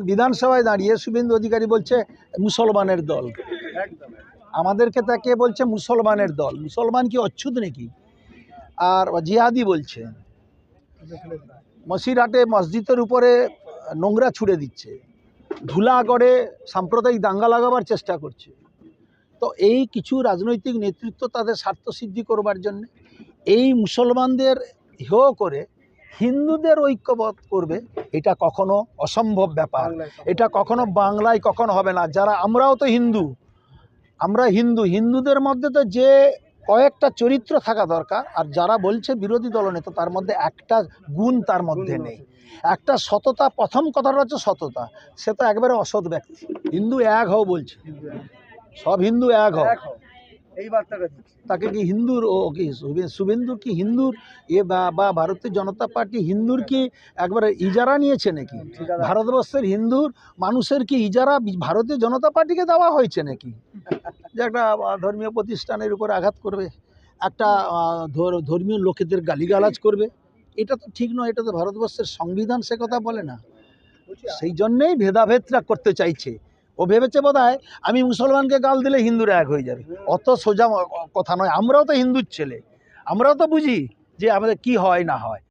বিধানসভায় দাঁড়িয়ে শুভেন্দু অধিকারী বলছে মুসলমানের দল। আমাদেরকে তাকে বলছে? মুসলমানের দল। মুসলমান কি অচ্ছুত নাকি? আর জিহাদি বলছে মসিরহাটে মসজিদের উপরে নোংরা ছুড়ে দিচ্ছে। ধুলা করে সাম্প্রদায়িক দাঙ্গা লাগাবার চেষ্টা করছে। তো এই কিছু রাজনৈতিক নেতৃত্ব তাদের স্বার্থ সিদ্ধি করবার জন্য এই মুসলমানদের হেয় করে হিন্দুদের ঐক্যবদ্ধ করবে এটা কখনো অসম্ভব ব্যাপার। এটা কখনো বাংলায় কখনো হবে না। যারা আমরাও তো হিন্দু। আমরা হিন্দু। হিন্দুদের মধ্যে তো যে কয়েকটা চরিত্র থাকা দরকার আর যারা বলছে বিরোধী দলনেতা তার মধ্যে একটা গুণ তার মধ্যে নেই। একটা সততা প্রথম কথাটা হচ্ছে সততা। সে তো একবারে অসৎ ব্যক্তি। হিন্দু এক হও বলছে। সব হিন্দু এক হও। এই বার্তাটা দিচ্ছি। তাকে কি হিন্দুর ও কি শুভে- শুভেন্দুর কি হিন্দুর? এ বা ভারতীয় জনতা পার্টি হিন্দুর কি একবারে ইজারা নিয়েছে নাকি। ভারতবর্ষের হিন্দুর মানুষের কি ইজারা ভারতীয় জনতা পার্টিকে দেওয়া হয়েছে নাকি? যে একটা ধর্মীয় প্রতিষ্ঠানের উপর আঘাত করবে একটা ধর্মীয় লোকেদের গালিগালাজ করবে। এটা তো ঠিক নয় এটা তো ভারতবর্ষের সংবিধান সে কথা বলে না। সেই জন্যেই ভেদাভেদটা করতে চাইছে। ও ভেবেছে বোধ আমি মুসলমানকে গাল দিলে হিন্দুরা এক হয়ে যাবে। অত সোজা কথা নয়। আমরাও তো হিন্দুর ছেলে। আমরাও তো বুঝি যে আমাদের কি হয় না হয়।